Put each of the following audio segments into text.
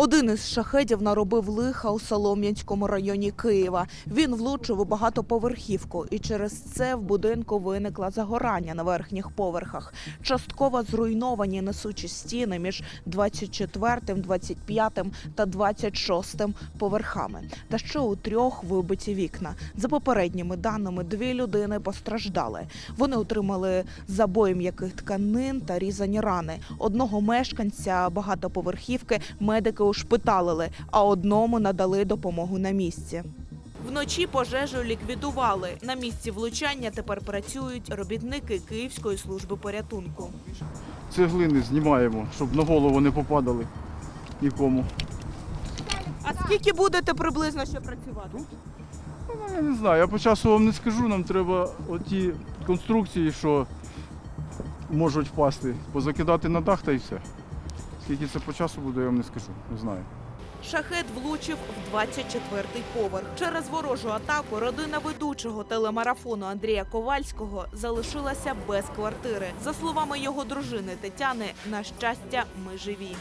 Один із шахедів наробив лиха у Солом'янському районі Києва. Він влучив у багатоповерхівку, і через це в будинку виникло загорання на верхніх поверхах. Частково зруйновані несучі стіни між 24, 25 та 26 поверхами. Та ще у трьох вибиті вікна. За попередніми даними, дві людини постраждали. Вони отримали забої м'яких тканин та різані рани. Одного мешканця багатоповерхівки медики ушпиталили, а одному надали допомогу на місці. Вночі пожежу ліквідували. На місці влучання тепер працюють робітники Київської служби порятунку. Цеглини знімаємо, щоб на голову не попадали нікому. А скільки будете приблизно ще працювати? Ну, я не знаю, я по часу вам не скажу, нам треба оті конструкції, що можуть впасти, позакидати на дах та й все. Скільки це по часу буде, я вам не скажу, не знаю. Шахет влучив в 24-й поверх. Через ворожу атаку родина ведучого телемарафону Андрія Ковальського залишилася без квартири. За словами його дружини Тетяни, на щастя, ми живі.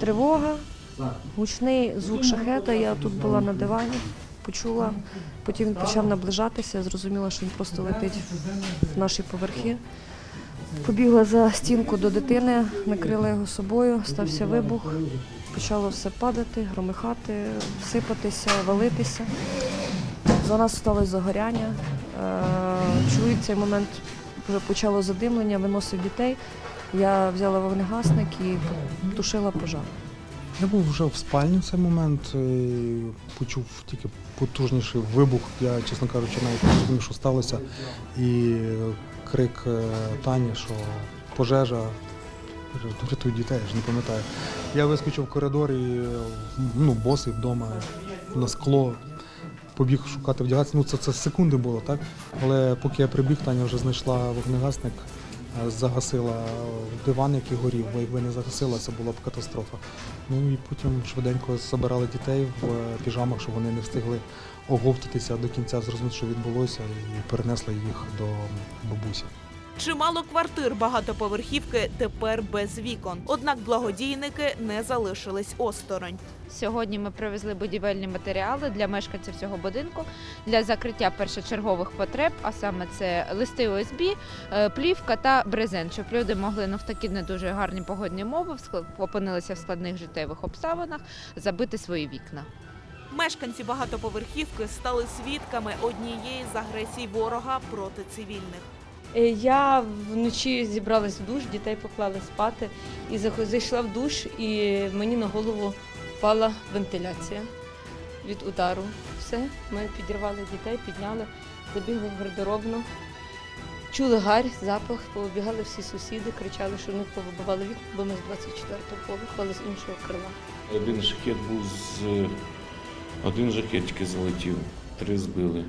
Тривога, гучний звук шахета. Я тут була на дивані, почула. Потім він почав наближатися. Зрозуміла, що він просто летить в наші поверхи. Побігла за стінку до дитини, накрила його собою, стався вибух. Почало все падати, громихати, сипатися, валитися. За нас сталося загоряння. Е, Чоловік цей момент почало задимлення, виносив дітей. Я взяла вогнегасник і тушила пожар. Я був вже в спальні в цей момент, е, почув тільки потужніший вибух. Я, чесно кажучи, навіть не розумів, що сталося. І крик е, Тані, що пожежа, рятуй дітей, я ж не пам'ятаю. Я вискочив в коридор і е, ну, босий вдома на скло. Побіг шукати вдягатися. Ну це, це секунди було, так? Але поки я прибіг, Таня вже знайшла вогнегасник, загасила диван, який горів, бо якби не загасила, це була б катастрофа. Ну і потім швиденько забирали дітей в е, піжамах, щоб вони не встигли оговтатися до кінця, зрозуміти, що відбулося, і перенесли їх до бабусі. Чимало квартир багатоповерхівки тепер без вікон. Однак благодійники не залишились осторонь. Сьогодні ми привезли будівельні матеріали для мешканців цього будинку для закриття першочергових потреб, а саме це листи ОСБ, е, плівка та брезент, щоб люди могли ну, в такі не дуже гарні погодні умови опинилися в складних життєвих обставинах, забити свої вікна. Мешканці багатоповерхівки стали свідками однієї з агресій ворога проти цивільних. Е, Я вночі зібралась в душ, дітей поклали спати і зайшла в душ, і мені на голову впала вентиляція від удару. Все, ми підірвали дітей, підняли, забігли в гардеробну. Чули гарь, запах, повибігали всі сусіди, кричали, що в них повибивали вікна, бо ми з 24-го поверху, але з іншого крила. Один жакет був з. Один жакет тільки залетів, три збили.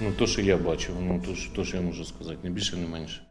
Ну, то, що я бачив, ну то, що- то, що я можу сказати, не більше, не менше.